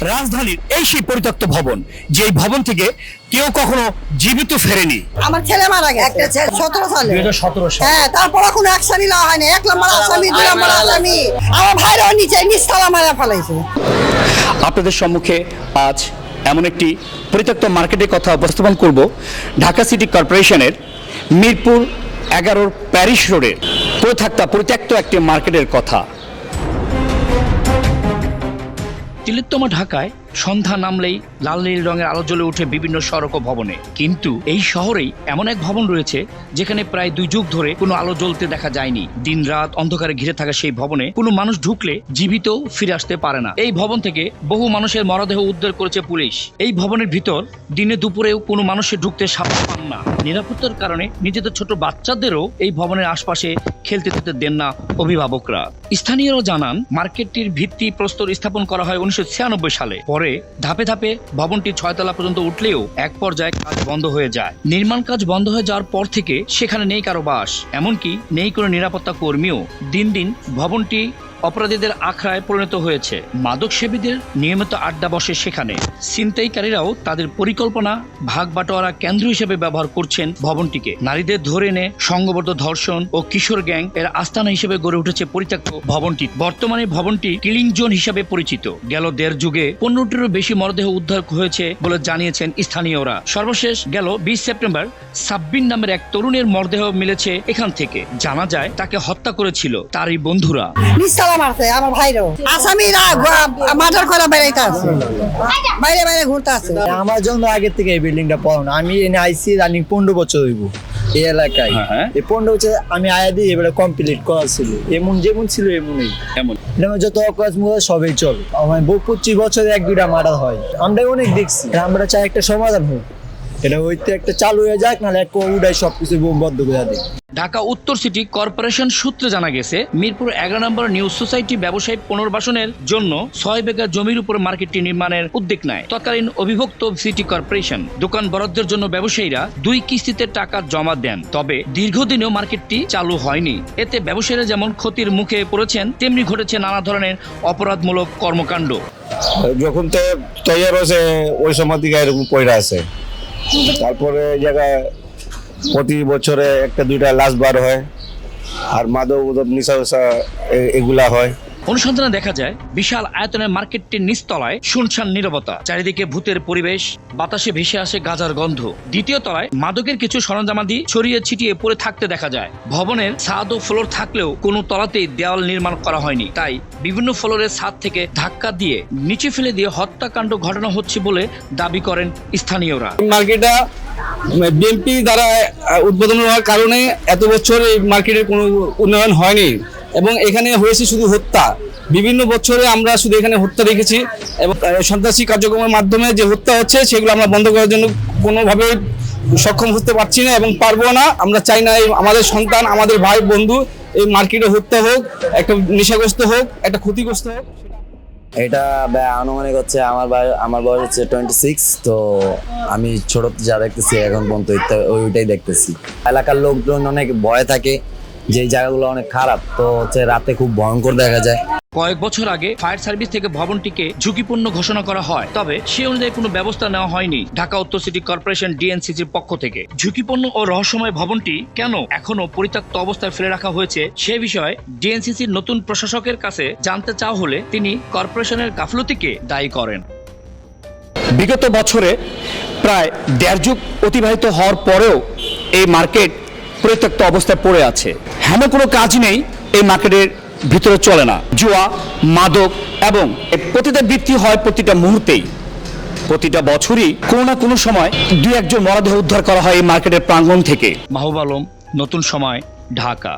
রাজধানীর এই সেই পরিত্যক্ত ভবন যে এই ভবন থেকে কেউ কখনো জীবিত ফেরেনি। আমার ছেলে মারা গেছে। একটা ছেলে। সতেরো সালে। দুই হাজার সতেরো সাল। হ্যাঁ তারপর কোনো অ্যাকশনই নেওয়া হয়নি। এক নম্বর আসামি দুই নম্বর আসামি। আমার ভাইরাও নিচে নিচতলা মারা ফেলাইছে। আপনাদের সম্মুখে আজ এমন একটি পরিত্যক্ত মার্কেটের কথা উপস্থাপন করব। ঢাকা সিটি কর্পোরেশনের মিরপুর এগারোর প্যারিস রোডে পড়ে থাকতা পরিত্যক্ত একটি মার্কেটের কথা। তিলোত্তমা ঢাকায় সন্ধ্যা নামলেই লাল নীল রঙের আলো জ্বলে ওঠে বিভিন্ন সড়ক ও ভবনে। কিন্তু এই শহরেই এমন এক ভবন রয়েছে, যেখানে প্রায় দুই যুগ ধরে কোনো আলো জ্বলতে দেখা যায়নি। দিন রাত অন্ধকারে ঘিরে থাকা সেই ভবনে কোনো মানুষ ঢুকলে জীবিত ফিরে আসতে পারে না। এই ভবন থেকে বহু মানুষের মরদেহ উদ্ধার করেছে পুলিশ। এই ভবনের ভিতর দিনে দুপুরেও কোনো মানুষের ঢুকতে সাহস পান না। নিরাপত্তার কারণে নিজেদের ছোট বাচ্চাদেরও এই ভবনের আশপাশে খেলতে দিতে দেন না অভিভাবকরা। স্থানীয়রা জানান, মার্কেটটির ভিত্তি প্রস্তর স্থাপন করা হয় উনিশশো ছিয়ানব্বই সালে। পরে ধাপে ধাপে ভবনটি ছয়তলা পর্যন্ত উঠলেও এক পর্যায়ে কাজ বন্ধ হয়ে যায়। নির্মাণ কাজ বন্ধ হয়ে যাওয়ার পর থেকে সেখানে নেই কারও বাস। এমনকি নেই কোনো নিরাপত্তা কর্মীও। দিন দিন ভবনটি অপরাধীদের আখড়ায় পরিণত হয়েছে। মাদক সেবীদের নিয়মিত আড্ডা বসে সেখানে। ছিনতাইকারীরাও তাদের পরিকল্পনা ভাগ বাটোয়ারা কেন্দ্র হিসেবে ব্যবহার করছেন ভবনটিকে। নারীদের ধরে এনে সংঘবদ্ধ ধর্ষণ ও কিশোর গ্যাং এর আস্তানা হিসেবে গড়ে উঠেছে পরিত্যক্ত ভবনটি। বর্তমানে ভবনটি কিলিং জোন হিসেবে পরিচিত। গেল দেড় যুগে পনেরোটিরও বেশি মরদেহ উদ্ধার হয়েছে বলে জানিয়েছেন স্থানীয়রা। সর্বশেষ গেল বিশ সেপ্টেম্বর। সাব্বিন নামের এক তরুণের মরদেহ মিলেছে এখান থেকে। জানা যায় তাকে হত্যা করেছিল তারই বন্ধুরা। মারছে আমার ভাইরাও। আসামিরা মার্ডার করে বেড়াইতে আছে। বাইরে বাইরে ঘুরতে আছে। আমার জন্য আগের থেকে এই বিল্ডিংটা পড়ানো। আমি এনে আইসি রানিং পনেরো বছর হইব এই এলাকায়। হ্যাঁ, হ্যাঁ। এই পনেরো বছর আমি আয়া দিয়ে এবারে কমপ্লিট করা ছিল। এমন যেমন ছিল এমনই। এমন। যত অকাজ মুখ সবই চল। আমার বউ পঁচিশ বছরে এক দুইটা মারা হয়। আমরা অনেক দেখছি। আমরা চাই একটা সমাধান হোক। এটা হইতে একটা চালু হয়ে যাক নাহলে এক উড়াই সবকিছু বন্ধ করে দেয়। ঢাকা উত্তর সিটি কর্পোরেশন সূত্রে জানা গেছে মিরপুর এগারো নম্বর নিউ সোসাইটি ব্যবসায়িক পুনর্বাসনের জন্য ছয় বিঘা জমির উপর মার্কেটটি নির্মাণের উদ্যোগ নেয়। তৎকালীন অবিভক্ত সিটি কর্পোরেশন দোকান বরাদ্দের জন্য ব্যবসায়ীরা দুই কিস্তিতে টাকা জমা দেন তবে দীর্ঘদিনেও মার্কেটটি চালু হয়নি। এতে ব্যবসায়ীরা যেমন ক্ষতির মুখে পড়েছেন তেমনি ঘটেছে নানা ধরনের অপরাধমূলক কর্মকাণ্ড। যখন তো তৈরি হয়েছে ওই সময় থেকে এরকম পয়রা আছে। তারপরে জায়গায় প্রতি বছরে একটা দুইটা লাশ বার হয়। আর মাদক উদব নিশা এগুলা হয়। অনুসন্ধানে দেখা যায়, বিশাল আয়তনের মার্কেটটির নিচতলায় শুনশান নীরবতা, চারিদিকে ভূতের পরিবেশ, বাতাসে ভেসে আসে গাজার গন্ধ। দ্বিতীয় তলায় মাদকের কিছু সরঞ্জামাদি ছড়িয়ে ছিটিয়ে পড়ে থাকতে দেখা যায়। ভবনের ছাদ ও ফ্লোর থাকলেও কোনো তলাতেই দেওয়াল নির্মাণ করা হয়নি। তাই বিভিন্ন ফ্লোরের ছাদ থেকে ধাক্কা দিয়ে নিচে ফেলে দিয়ে হত্যাকাণ্ড ঘটানো হচ্ছে বলে দাবি করেন স্থানীয়রা। বিএনপি দ্বারা উদ্বোধন হওয়ার কারণে এত বছর এই মার্কেটের কোনো উন্নয়ন হয়নি। এবং এখানে হয়েছে শুধু হত্যা। বিভিন্ন বছরে আমরা শুধু এখানে হত্যা দেখেছি এবং সন্ত্রাসী কার্যক্রমের মাধ্যমে যে হত্যা হচ্ছে, সেগুলো আমরা বন্ধ করার জন্য কোনোভাবে সক্ষম হতে পারছি না এবং পারব না। আমরা চাই না আমাদের সন্তান, আমাদের ভাই, বন্ধু এই মার্কেটে হত্যা হোক, একটা নেশাগ্রস্ত হোক, একটা ক্ষতিগ্রস্ত হোক এটা আনুমানিক হচ্ছে আমার আমার বয়স হচ্ছে টোয়েন্টি সিক্স তো আমি ছোট যা দেখতেছি, এখন পর্যন্ত ওইটাই দেখতেছি। এলাকার লোকজন অনেক ভয় থাকে। যে জায়গাগুলো অনেক খারাপ তো হচ্ছে রাতে খুব ভয়ঙ্কর দেখা যায়। কয়েক বছর আগে ফায়ার সার্ভিস থেকে ভবনটিকে ঝুঁকিপূর্ণ ঘোষণা করা হয় তবে সে অনুযায়ী কোনো ব্যবস্থা নেওয়া হয়নি ঢাকা উত্তর সিটি কর্পোরেশন ডিএনসিসির পক্ষ থেকে। ঝুঁকিপূর্ণ ও রহস্যময় ভবনটি কেন এখনও পরিত্যক্ত অবস্থায় ফেলে রাখা হয়েছে সে বিষয়ে ডিএনসিসির নতুন প্রশাসকের কাছে জানতে চাওয়া হলে তিনি কর্পোরেশনের গাফলতিকে দায়ী করেন। বিগত বছরে প্রায় দেড় যুগ অতিবাহিত হওয়ার পরেও এই মার্কেট পরিত্যক্ত অবস্থায় পড়ে আছে। হেন কোনো কাজ নেই, এই মার্কেটের ভিতরে চলে না। জুয়া, মাদক এবং প্রতিটা বৃত্তি হয় প্রতিটা মুহূর্তেই। প্রতিটা বছরই কোনো না কোনো সময় দুই একজন মরদেহ উদ্ধার করা হয় এই মার্কেটের প্রাঙ্গণ থেকে। মাহবুব আলম, নতুন সময়, ঢাকা।